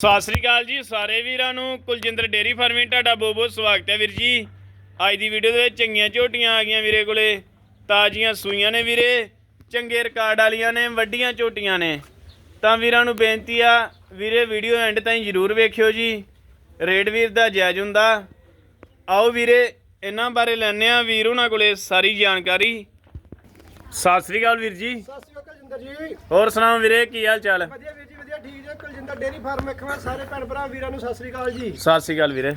ਸਤਿ ਸ੍ਰੀ ਅਕਾਲ ਜੀ ਸਾਰੇ ਵੀਰਾਂ ਨੂੰ ਕੁਲਜਿੰਦਰ ਡੇਰੀ ਫਾਰਮਿੰਗ ਤੁਹਾਡਾ ਬਹੁਤ ਬਹੁਤ ਸਵਾਗਤ ਹੈ ਵੀਰ ਜੀ। ਅੱਜ ਦੀ ਵੀਡੀਓ ਦੇ ਵਿੱਚ ਚੰਗੀਆਂ ਝੋਟੀਆਂ ਆ ਗਈਆਂ ਵੀਰੇ ਕੋਲੇ ਤਾਜ਼ੀਆਂ ਸੂਈਆਂ ਨੇ ਵੀਰੇ ਚੰਗੇ ਰਿਕਾਰਡ ਵਾਲੀਆਂ ਨੇ ਵੱਡੀਆਂ ਝੋਟੀਆਂ ਨੇ। ਤਾਂ ਵੀਰਾਂ ਨੂੰ ਬੇਨਤੀ ਆ ਵੀਰੇ ਵੀਡੀਓ ਐਂਡ ਤਾਈਂ ਜ਼ਰੂਰ ਵੇਖਿਓ ਜੀ। ਰੇਡ ਵੀਰ ਦਾ ਜਾਇਜ਼ ਹੁੰਦਾ। ਆਓ ਵੀਰੇ ਇਹਨਾਂ ਬਾਰੇ ਲੈਣੇ ਆ ਵੀਰ ਉਹਨਾਂ ਕੋਲੇ ਸਾਰੀ ਜਾਣਕਾਰੀ। ਸਤਿ ਸ੍ਰੀ ਅਕਾਲ ਵੀਰ ਜੀ। ਸਤਿ ਸ਼੍ਰੀ ਅਕਾਲ ਕੁਲਜਿੰਦਰ ਜੀ। ਹੋਰ ਸੁਣਾਓ ਵੀਰੇ ਕੀ ਹਾਲ ਚਾਲ? ਵਧੀਆ ਵੀਰ ਠੀਕ ਜੀ ਕੁਲਜਿੰਦਰ ਡੇਰੀ ਫਾਰਮ ਸਾਰੇ ਭੈਣ ਭਰਾ ਵੀਰਾਂ ਨੂੰ ਸਤਿ ਸ਼੍ਰੀ ਅਕਾਲ ਜੀ। ਸਤਿ ਸ੍ਰੀ ਅਕਾਲ ਵੀਰੇ।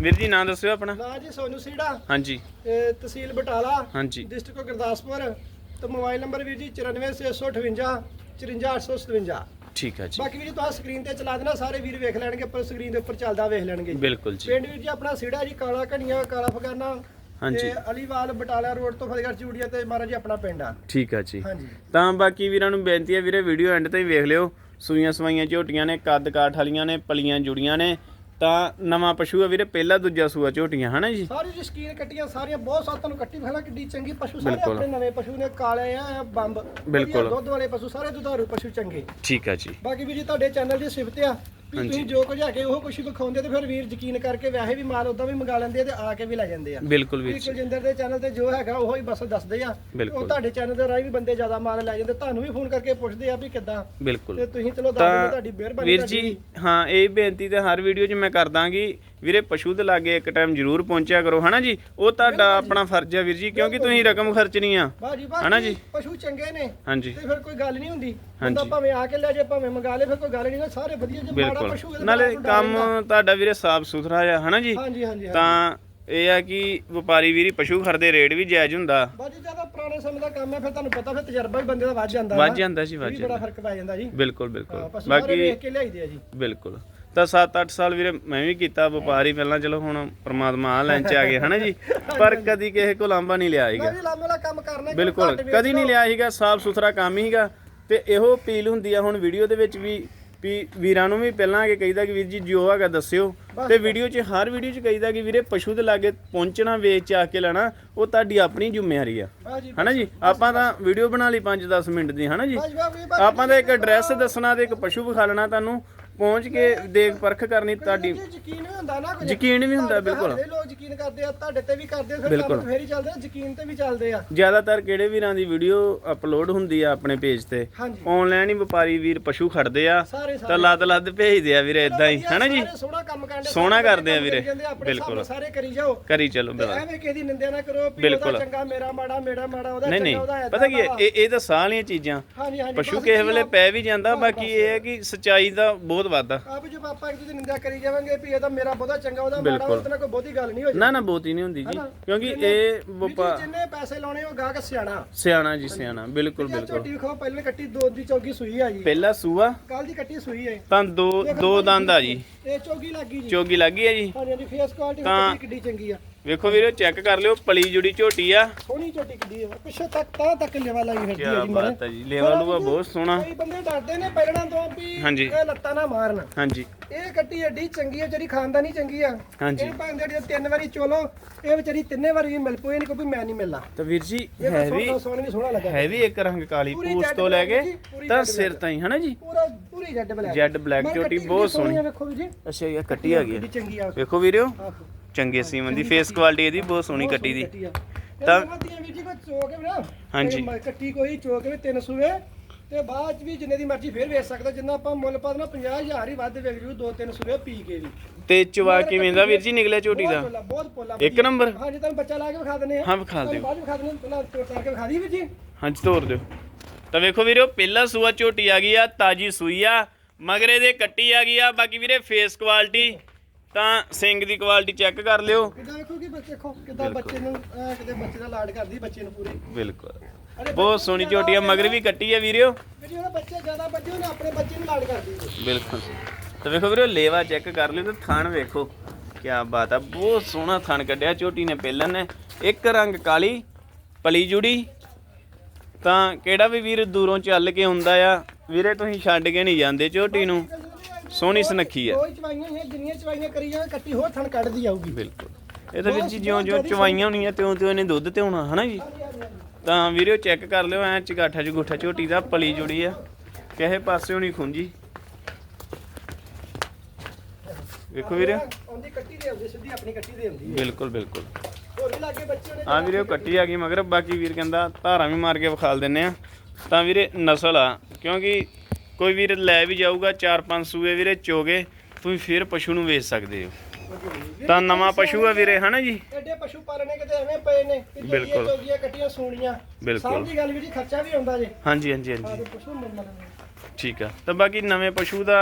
ਵੀਰ ਜੀ ਨਾਂ ਦੱਸਿਓ ਆਪਣਾ। ਨਾਂ ਜੀ ਸੋਨੂ ਸੀੜਾ। ਹਾਂਜੀ। ਇਹ ਤਹਿਸੀਲ ਬਟਾਲਾ ਹਾਂਜੀ। ਡਿਸਟ੍ਰਿਕਟ ਗੁਰਦਾਸਪੁਰ। ਤੇ ਮੋਬਾਈਲ ਨੰਬਰ ਵੀਰ ਜੀ 94658 54857 ਠੀਕ ਹੈ ਜੀ। ਬਾਕੀ ਵੀਰ ਜੀ ਤੁਸੀਂ ਸਕਰੀਨ ਤੇ ਚਲਾ ਦੇਣਾ ਸਾਰੇ ਵੀਰ ਵੇਖ ਲੈਣਗੇ ਪਰ ਸਕਰੀਨ ਦੇ ਉੱਪਰ ਚੱਲਦਾ ਵੇਖ ਲੈਣਗੇ ਬਿਲਕੁਲ ਜੀ। ਪਿੰਡ ਵੀਰ ਜੀ ਆਪਣਾ ਸੀੜਾ ਜੀ ਕਾਲਾ ਘਣੀਆਂ ਕਾਲਾ ਫਗਾਨਾ। ਹਾਂਜੀ। ਅਲੀਵਾਲ ਬਟਾਲਾ ਰੋਡ ਤੋਂ ਫਤਿਹਗੜ੍ਹ ਚੂੜੀਆਂ ਤੇ ਮਹਾਰਾਜ ਜੀ ਆਪਣਾ ਪਿੰਡ ਆ। ਠੀਕ ਹੈ ਜੀ। ਹਾਂਜੀ। ਤਾਂ ਬਾਕੀ ਵੀਰਾਂ ਨੂੰ ਬੇਨਤੀ ਹੈ ਵੀਰੇ ਵੀਡੀਓ ਐਂਡ ਤਾਈਂ ਵੇਖ ਲਿਓ। ਸੂਈਆਂ ਸਵਾਈਆਂ ਝੋਟੀਆਂ ਨੇ ਕੱਦ ਕਾਠ ਵਾਲੀਆਂ ਨੇ ਪਲੀਆਂ ਜੁੜੀਆਂ ਨੇ ਤਾਂ ਨਵਾਂ ਪਸ਼ੂ ਆ ਵੀਰੇ ਪਹਿਲਾ ਦੂਜਾ ਸੂਆ ਝੋਟੀਆਂ ਹਨਾ ਜੀ ਸਾਰੀ ਜੀ ਸਕੀਨ ਕੱਟੀਆਂ ਸਾਰੀਆਂ ਬਹੁਤ ਸਾਤ ਤੁਹਾਨੂੰ ਕੱਟੀ ਫੈਲਾ ਕਿੱਡੀ ਚੰਗੀ ਪਸ਼ੂ ਸਾਰੇ ਬਿਲਕੁਲ। ਆਪਣੇ ਨਵੇਂ ਪਸ਼ੂ ਨੇ ਕਾਲੇ ਆ ਬੰਬ ਬਿਲਕੁਲ। ਵਧੀਆ ਦੁੱਧ ਵਾਲੇ ਪਸ਼ੂ ਸਾਰੇ ਦੁਧਾਰੂ ਪਸ਼ੂ ਚੰਗੇ ਠੀਕ ਹੈ ਜੀ ਬਾਕੀ ਵੀ ਜੀ ਤੁਹਾਡੇ ਚੈਨਲ ਦੀ ਸਿਫਤ ਆ ਵੀ। ਤੁਸੀਂ ਜੋ ਕੁਝ ਹੈਗੇ ਉਹ ਕੁਝ ਵਿਖਾਉਂਦੇ ਤੇ ਫਿਰ ਵੀਰ ਯਕੀਨ ਕਰਕੇ ਵੈਸੇ ਵੀ ਮਾਲ ਉਦਾਂ ਵੀ ਮੰਗਾ ਲੈਂਦੇ ਆ ਤੇ ਆ ਕੇ ਵੀ ਲੈ ਜਾਂਦੇ ਆ ਬਿਲਕੁਲ ਵੀਰ ਵੀ ਕੁਲਜਿੰਦਰ ਦੇ ਚੈਨਲ ਤੇ ਜੋ ਹੈਗਾ ਉਹ ਹੀ ਬਸ ਦੱਸਦੇ ਆ। ਉਹ ਤੁਹਾਡੇ ਚੈਨਲ ਦੇ ਰਾਹੀਂ ਵੀ ਬੰਦੇ ਜ਼ਿਆਦਾ ਮਾਲ ਲੈ ਜਾਂਦੇ ਤੁਹਾਨੂੰ ਵੀ ਫੋਨ ਕਰਕੇ ਪੁੱਛਦੇ ਆ ਵੀ ਕਿੱਦਾਂ ਤੇ ਬਿਲਕੁਲ ਤੁਸੀਂ ਚਲੋ ਦੱਸ ਦਿਓ ਤਾਂ ਤੁਹਾਡੀ ਮਿਹਰਬਾਨੀ ਵੀਰ। ਜੀ ਹਾਂ ਇਹ ਬੇਨਤੀ ਤੇ ਹਰ ਵੀਡੀਓ 'ਚ ਮੈਂ ਕਰ ਦਾਂਗੀ ਵੀਰੇ ਪਸ਼ੂ ਦੇ ਲਾਗੇ ਇੱਕ ਟਾਈਮ ਜ਼ਰੂਰ ਪਹੁੰਚਿਆ ਕਰੋ ਹਨਾ ਜੀ? ਉਹ ਤੁਹਾਡਾ ਆਪਣਾ ਫਰਜ਼ ਹੈ ਵੀਰ ਜੀ ਕਿਉਂਕਿ ਤੁਸੀਂ ਰਕਮ ਖਰਚਣੀ ਆ। ਬਾਜੀ ਹਨਾ ਜੀ? ਪਸ਼ੂ ਚੰਗੇ ਨੇ ਹਾਂਜੀ। ਤੇ ਫਿਰ ਕੋਈ ਗੱਲ ਨਹੀਂ ਹੁੰਦੀ। ਬੰਦਾ। ਭਾਵੇਂ ਆ ਕੇ ਲੈ ਜੇ ਭਾਵੇਂ ਮੰਗਾ ਲੇ ਫਿਰ ਕੋਈ ਗੱਲ ਨਹੀਂ ਸਾਰੇ ਵਧੀਆ ਜੇ ਮਾੜਾ ਪਸ਼ੂ ਨਾਲੇ ਕੰਮ ਤੁਹਾਡਾ ਵੀਰੇ ਸਾਫ਼ ਸੁਥਰਾ ਆ ਹਨਾ ਜੀ। ਹਾਂਜੀ ਹਾਂਜੀ। ਤਾਂ ਇਹ ਆ ਕਿ ਵਪਾਰੀ ਵੀਰੀ ਪਸ਼ੂ ਖਰਦੇ ਰੇਟ ਵੀ ਜਾਇਜ਼ ਹੁੰਦਾ। ਬਾਜੀ ਜ਼ਿਆਦਾ ਪੁਰਾਣੇ ਸਮੇਂ ਦਾ ਕੰਮ ਹੈ ਫਿਰ ਤੁਹਾਨੂੰ ਪਤਾ ਫਿਰ ਤਜਰਬਾ ਵੀ ਬੰਦੇ ਦਾ ਵੱਧ ਜਾਂਦਾ ਵੱਧ। ਜਾਂਦਾ ਜੀ ਵੱਧ ਵੀ ਬੜਾ ਜਾਂਦਾ। ਫ਼ਰਕ ਪੈ ਜਾਂਦਾ ਜੀ। ਬਿਲਕੁਲ ਬਿਲਕੁਲ। ਬਾਕੀ ਵੇਖ ਕੇ ਲਿਆਈਦੇ ਆ ਜੀ। ਬਿਲਕੁਲ। ਤਾਂ 7-8 ਸਾਲ ਵੀਰੇ ਮੈਂ ਵੀ ਕੀਤਾ ਵਪਾਰੀ ਪਹਿਲਾਂ ਚਲੋ ਹੁਣ ਪ੍ਰਮਾਤਮਾ ਆ ਲੈਣ ਚ ਆ ਗਏ ਹਨਾ ਜੀ? ਪਰ ਕਦੀ ਕਿਸੇ ਕੋਲ ਆਂਬਾ ਨਹੀਂ ਲਿਆ ਸੀਗਾ। ਵੀ ਲਾਮੇਲਾ ਕੰਮ ਕਰਨਾ ਕਿ ਬਿਲਕੁਲ ਕਦੀ ਨਹੀਂ। ਲਿਆ ਸੀਗਾ ਸਾਫ਼ ਸੁਥਰਾ ਕੰਮ ਹੀਗਾ ਤੇ ਇਹੋ ਅਪੀਲ ਹੁੰਦੀ ਆ ਹੁਣ ਵੀਡੀਓ ਦੇ ਵਿੱਚ ਵੀ ਵੀ ਵੀਰਾਂ ਨੂੰ ਵੀ ਪਹਿਲਾਂ ਕਿ ਕਹੀਦਾ ਕਿ ਵੀਰ ਜੀ ਜੋ ਹੈਗਾ ਦੱਸਿਓ। ਤੇ ਵੀਡੀਓ 'ਚ ਹਰ ਵੀਡੀਓ 'ਚ ਕਹੀਦਾ ਕਿ ਵੀਰੇ ਪਸ਼ੂ ਦੇ ਲਾਗੇ ਪਹੁੰਚਣਾ ਵੇਚ ਆ ਕੇ ਲੈਣਾ ਉਹ ਤੁਹਾਡੀ ਆਪਣੀ ਜ਼ਿੰਮੇਵਾਰੀ ਆ। ਹਨਾ ਜੀ? ਆਪਾਂ ਤਾਂ ਵੀਡੀਓ ਬਣਾ ਲਈ 5-10 ਮਿੰਟ ਦੀ ਹਨਾ ਜੀ? ਆਪਾਂ ਦਾ ਇੱਕ ਐਡਰੈਸ ਦੱਸਣਾ ਤੇ ਇੱਕ ਪਸ਼ੂ ਵਿਖਾਲਣਾ ਤੁਹਾਨੂੰ। ਪਹੁੰਚ ਕੇ ਦੇਖ ਪਰਖ ਕਰਨੀ ਤੁਹਾਡੀ ਯਕੀਨ ਵੀ ਹੁੰਦਾ ਨਾ ਕੁਝ ਯਕੀਨ ਵੀ ਹੁੰਦਾ, ਬਿਲਕੁਲ। ਸਾਡੇ ਲੋਕ ਯਕੀਨ ਕਰਦੇ ਆ ਤੁਹਾਡੇ ਤੇ ਵੀ ਕਰਦੇ ਆ ਫਿਰ ਬਿਲਕੁਲ। ਕੰਮ ਫੇਰ ਹੀ ਚੱਲਦੇ ਆ ਯਕੀਨ ਤੇ ਵੀ ਚੱਲਦੇ ਆ ਜ਼ਿਆਦਾਤਰ ਕਿਹੜੇ ਵੀਰਾਂ ਦੀ ਵੀਡੀਓ ਅਪਲੋਡ ਹੁੰਦੀ ਆ ਆਪਣੇ ਪੇਜ ਤੇ ਹਾਂਜੀ ਆਨਲਾਈਨ ਹੀ ਵਪਾਰੀ ਵੀਰ ਪਸ਼ੂ ਖੜਦੇ ਆ ਸਾਰੇ ਤਾਂ ਲੱਦ ਲੱਦ ਭੇਜਦੇ ਆ ਵੀਰੇ ਇਦਾਂ ਹੀ ਹਨਾ ਜੀ ਸਾਰੇ ਸੋਹਣਾ ਕੰਮ ਕਰਦੇ ਸੋਹਣਾ ਕਰਦੇ ਆ ਵੀਰੇ। ਬਿਲਕੁਲ ਬਿਲਕੁਲ। ਸਾਰੇ ਕਰੀ ਜਾਓ ਕਰੀ ਚਲੋ ਤੇ ਬਿਲਕੁਲ ਐਵੇਂ ਕਿਸੇ ਦੀ ਨਿੰਦਿਆ ਨਾ ਕਰੋ ਵੀ ਬਿਲਕੁਲ। ਉਹਦਾ ਚੰਗਾ ਮੇਰਾ ਮਾੜਾ ਮੇਰਾ ਮਾੜਾ ਉਹਦਾ ਨਹੀਂ ਚੰਗਾ ਨਹੀਂ ਉਹਦਾ ਏਦਾਂ ਪਤਾ ਕੀ ਹੈ। ਇਹ ਇਹ ਤਾਂ ਵਾਲੀਆਂ ਚੀਜ਼ਾਂ ਹਾਂਜੀ ਹਾਂਜੀ ਪਸ਼ੂ ਕਿਸੇ ਵੇਲੇ ਪੈ ਵੀ ਜਾਂਦਾ ਬਾਕੀ। ਇਹ ਹੈ ਕਿ ਸਚਾਈ ਦਾ ਬਹੁਤ ਵਾਧਾ ਆਪ ਜੋ ਪਾਪਾ ਇੱਕ ਦੂਜੇ ਦੀ ਨਿੰਦਿਆ ਕਰੀ ਜਾਵਾਂਗੇ ਵੀ ਇਹ ਤਾਂ ਮੇਰਾ ਬਹੁਤਾ ਚੰਗਾ ਉਹਦਾ ਮਾੜਾ ਬਿਲਕੁਲ। ਉਹਦੇ ਨਾਲ ਕੋਈ ਬਹੁਤੀ ਗੱਲ ਨਹੀਂ ਹੋ ਨਾ ਨਾ ਬਹੁਤੀ ਨਹੀਂ ਹੁੰਦੀ ਜੀ। ਹਨਾ? ਕਿਉਂਕਿ ਇਹ ਵਪਾ ਜਿੰਨੇ ਪੈਸੇ ਲਾਉਣੇ ਉਹ ਗਾਹਕ ਸਿਆਣਾ। ਸਿਆਣਾ ਜੀ ਸਿਆਣਾ। ਬਿਲਕੁਲ ਯਾਰ ਬਿਲਕੁਲ। ਝੋਟੀ ਖਾਓ ਪਹਿਲੇ ਕੱਟੀ ਦੋ ਦੀ ਚੌਗੀ ਸੂਈ ਆ ਜੀ। ਪਹਿਲਾ ਸੂਆ? ਕੱਲ ਦੀ ਕੱਟੀ ਸੂਈ ਹੈ ਤਾਂ ਦੋ ਦੋ ਦੰਦ ਆ ਜੀ। ਇਹ ਚੌਗੀ ਲੱਗੀ ਜੀ। ਚੋਗੀ ਲੱਗੀ ਹੈ ਜੀ। ਹਾਂਜੀ ਹਾਂਜੀ ਫੇਸ ਕੁਆਲਿਟੀ ਤਾਂ- ਕਿੱਡੀ ਚੰਗੀ ਆ। ਵੇਖੋ ਵੀਰੋ ਚੈੱਕ ਕਰ ਲਿਓ ਪਲੀ ਜੁੜੀ ਝੋਟੀ ਆ। ਸੋਹਣੀ ਝੋਟੀ ਕਿੱਡੀ ਆ। ਪਿੱਛੇ ਤੱਕ ਤਾਂ ਤੱਕ ਲੈਵਾ ਲਾਈ ਫਿਰਦੀ ਕੀ ਆ ਜੀ ਮੇਰੇ ਬਾਤ ਹੈ ਜੀ ਲੇਵਾ ਲੂਆ ਬਹੁਤ ਸੋਹਣਾ। ਕਈ ਬੰਦੇ ਡਰਦੇ ਨੇ ਪਹਿਲਣਾ ਤੋਂ ਵੀ। ਇਹ ਲੱਤਾਂ ਨਾ ਮਾਰਨ। ਹਾਂਜੀ। ਇਹ ਕੱਟੀ ਐਡੀ ਚੰਗੀ ਆ ਜਿਹੜੀ ਖਾਨਦਾਨੀ ਚੰਗੀ ਆ। ਹਾਂਜੀ। ਇਹ ਭਾਵੇਂ ਜਿਹੜੀ ਤਿੰਨ ਵਾਰੀ ਚੋਲੋ ਇਹ ਵਿਚਾਰੀ ਤਿੰਨੇ ਵਾਰੀ ਵੀ ਮਿਲ ਪਈ ਨਹੀਂ ਕੋਈ ਮੈਂ ਨਹੀਂ ਮਿਲਣਾ। ਤਾਂ ਵੀਰ ਜੀ ਹੈ ਵੀ ਸੋਹਣਾ ਸੋਹਣਾ ਵੀ ਸੋਹਣਾ ਲੱਗਾ। ਹੈ ਵੀ ਇੱਕ ਰੰਗ ਕਾਲੀ ਪੂਛ ਤੋਂ ਲੈ ਕੇ ਤਾਂ ਸਿਰ। ਤਾਈਂ ਹਨਾ ਜੀ? ਪੂਰਾ ਪੂਰੀ ਜੈਡ ਬਲੈਕ ਜੈਡ ਬਲੈਕ ਝੋਟੀ ਬਹੁਤ ਸੋਹਣੀ ਵੇਖੋ ਜੀ। ਅੱਛਾ ਇਹ ਕੱਟੀ ਆ ਗਈ ਵੇਖੋ ਆਹੋ। ਚੰਗੇ ਸੀਮਨ ਦੀ ਫੇਸ ਕੁਆਲਿਟੀ ਇਹਦੀ ਬਹੁਤ ਸੋਹਣੀ ਕੱਟੀ ਦੀ। ਤਾਂ ਤਾਂ- ਮਤੀਆਂ ਵੀਰ ਜੀ ਕੋਈ ਚੋਕ ਵੀ ਨਾ। ਹਾਂਜੀ। ਕੱਟੀ ਕੋਈ ਚੋਕ ਵੀ ਤਿੰਨ ਸੂਏ। ਤੇ ਬਾਅਦ ਵੀ ਜਿੰਨੇ ਦੀ ਮਰਜ਼ੀ ਫੇਰ ਵੇਚ ਸਕਦਾ ਜਿੰਨਾ ਆਪਾਂ ਮੁੱਲ ਪਾ ਦੇਣਾ 50000 ਹੀ ਵੱਧ ਵੇਚ ਦੋ ਤਿੰਨ ਸੂਏ ਪੀ ਕੇ ਵੀ। ਤੇ ਚਵਾ ਕਿਵੇਂ ਦਾ ਵੀਰ ਜੀ ਨਿਕਲਿਆ ਝੋਟੀ ਦਾ? ਬਹੁਤ ਪੋਲਾ ਇੱਕ ਨੰਬਰ। ਹਾਂਜੀ ਤੁਹਾਨੂੰ ਬੱਚਾ ਲਾ ਕੇ ਵਿਖਾ ਆ। ਹਾਂ, ਵਿਖਾ ਦਿਓ। ਬਾਅਦ ਵਿਖਾ ਆ, ਪਹਿਲਾਂ ਤੋੜ ਤਾੜ ਕੇ ਵਿਖਾ ਦੀ ਵੀਰ ਜੀ। ਹਾਂਜੀ ਤੋਰ ਦਿਓ। ਤਾਂ ਵੇਖੋ ਵੀਰੋ ਪਹਿਲਾ ਸੂਆ ਝੋਟੀ ਆ ਗਈ ਆ ਤਾਜੀ ਸੂਈ ਆ। ਮਗਰੇ ਦੇ ਕੱਟੀ ਆ ਗਈ ਆ ਬਾਕੀ ਵੀਰੇ ਫੇਸ ਕੁਆਲਿਟੀ ਤਾਂ ਸਿੰਘ ਦੀ ਕੁਆਲਿਟੀ ਚੈੱਕ ਕਰ ਲਿਓ। ਕਿੱਦਾਂ ਵੇਖੋ ਕਿ ਬੱਚੇ ਦੇਖੋ ਕਿੱਦਾਂ ਬੱਚੇ ਨੂੰ ਅਹ, ਕਿਤੇ ਬੱਚੇ ਦਾ ਲਾਡ ਕਰਦੀ ਬੱਚੇ ਨੂੰ ਪੂਰੇ। ਬਿਲਕੁਲ। ਬਹੁਤ ਸੋਹਣੀ ਝੋਟੀ ਆ ਮਗਰ ਵੀ ਕੱਟੀ ਆ ਵੀਰਿਓ। ਵੀਰ ਜੀ ਉਹਦਾ ਬੱਚੇ ਜ਼ਿਆਦਾ ਬੱਚੇ ਉਹਨੇ ਆਪਣੇ ਬੱਚੇ ਨੂੰ ਲਾਡ ਕਰਦੀ। ਜੀ ਬਿਲਕੁਲ। ਤਾਂ ਵੇਖੋ ਵੀਰੋ ਲੇਵਾ ਚੈੱਕ ਕਰ ਲਿਓ ਤੇ ਥਣ ਵੇਖੋ। ਕੀ ਬਾਤ ਆ ਬਹੁਤ ਸੋਹਣਾ ਥਣ ਕੱਢਿਆ ਝੋਟੀ ਨੇ ਪਹਿਲਾਂ ਨੇ। ਇੱਕ ਰੰਗ ਕਾਲੀ ਪਲੀ ਜੁੜੀ। ਤਾਂ ਕਿਹੜਾ ਵੀ ਵੀਰ ਦੂਰੋਂ ਚੱਲ ਕੇ ਹੁੰਦਾ ਆ ਵੀਰੇ ਤੁਸੀਂ ਛੱਡ ਕੇ ਨਹੀਂ ਜਾਂਦੇ ਝੋਟੀ ਨੂੰ। ਸੋਹਣੀ ਸੁਨੱਖੀ ਆ ਕੋਈ ਚਵਾਈਆਂ ਹੈ ਜਿੰਨੀਆਂ ਚਵਾਈਆਂ ਕਰੀ ਜਾਣ ਕੱਟੀ ਹੋਰ ਥਣ ਕੱਢਦੀ ਆਊਗੀ। ਬਿਲਕੁਲ। ਇਹ ਤਾਂ ਵੀਰ ਜੀ ਜਿਉਂ ਜਿਉਂ ਚਵਾਈਆਂ ਹੋਣੀਆਂ ਤਿਉਂ ਤਿਉਂ ਇਹਨੇ ਦੁੱਧ ਤੇ ਹੋਣਾ ਹਨਾ ਜੀ? ਤਾਂ ਵੀਰਿਓ ਚੈੱਕ ਕਰ ਲਿਓ ਐ ਚਗਾਠਾ ਜਗੂਠਾ ਝੋਟੀ ਦਾ ਪਲੀ ਜੁੜੀ ਆ। ਕਿਸੇ ਪਾਸੇ ਨਹੀਂ ਖੁੰਜੀ ਵੇਖੋ ਵੀਰੇ। ਉਹਦੀ ਕੱਟੀ ਦੇ ਆਉਂਦੀ ਸਿੱਧੀ ਆਪਣੀ ਕੱਟੀ ਦੇ ਆਉਂਦੀ ਹੈ। ਬਿਲਕੁਲ ਬਿਲਕੁਲ। ਹੋਰ ਵੀ ਲਾਗੇ ਬੱਚੇ ਨੇ ਆ ਵੀਰੇ ਉਹ ਕੱਟੀ ਆ ਗਈ ਮਗਰ ਬਾਕੀ ਵੀਰ ਕਹਿੰਦਾ ਧਾਰਾਂ ਵੀ ਮਾਰ ਕੇ ਵਿਖਾਲ ਦਿੰਨੇ ਆ। ਤਾਂ ਵੀਰੇ ਨਸਲ ਆ ਕਿਉਂਕਿ ਕੋਈ ਵੀਰ ਲੈ ਵੀ ਜਾਊਗਾ 4-5 ਸੂਏ ਵੀਰੇ ਚੋਗੇ ਤੁਸੀਂ ਫਿਰ ਪਸ਼ੂ ਨੂੰ ਵੇਚ ਸਕਦੇ ਹੋ। ਤਾਂ ਨਵਾਂ ਪਸ਼ੂ ਆ ਵੀਰੇ ਹਨਾ ਜੀ? ਐਡੇ ਪਸ਼ੂ ਪਾਲਣੇ ਕਿਤੇ ਐਵੇਂ ਪਏ ਨੇ ਬਿਲਕੁਲ। ਚੋਗੀਆਂ ਕੱਟੀਆਂ ਸੂਣੀਆਂ। ਬਿਲਕੁਲ। ਗੱਲ ਵੀ ਜੀ ਖਰਚਾ ਵੀ ਆਉਂਦਾ ਜੇ। ਹਾਂਜੀ ਹਾਂਜੀ ਹਾਂਜੀ। ਪਸ਼ੂ ਠੀਕ ਆ। ਤਾਂ ਬਾਕੀ ਨਵੇਂ ਪਸ਼ੂ ਦਾ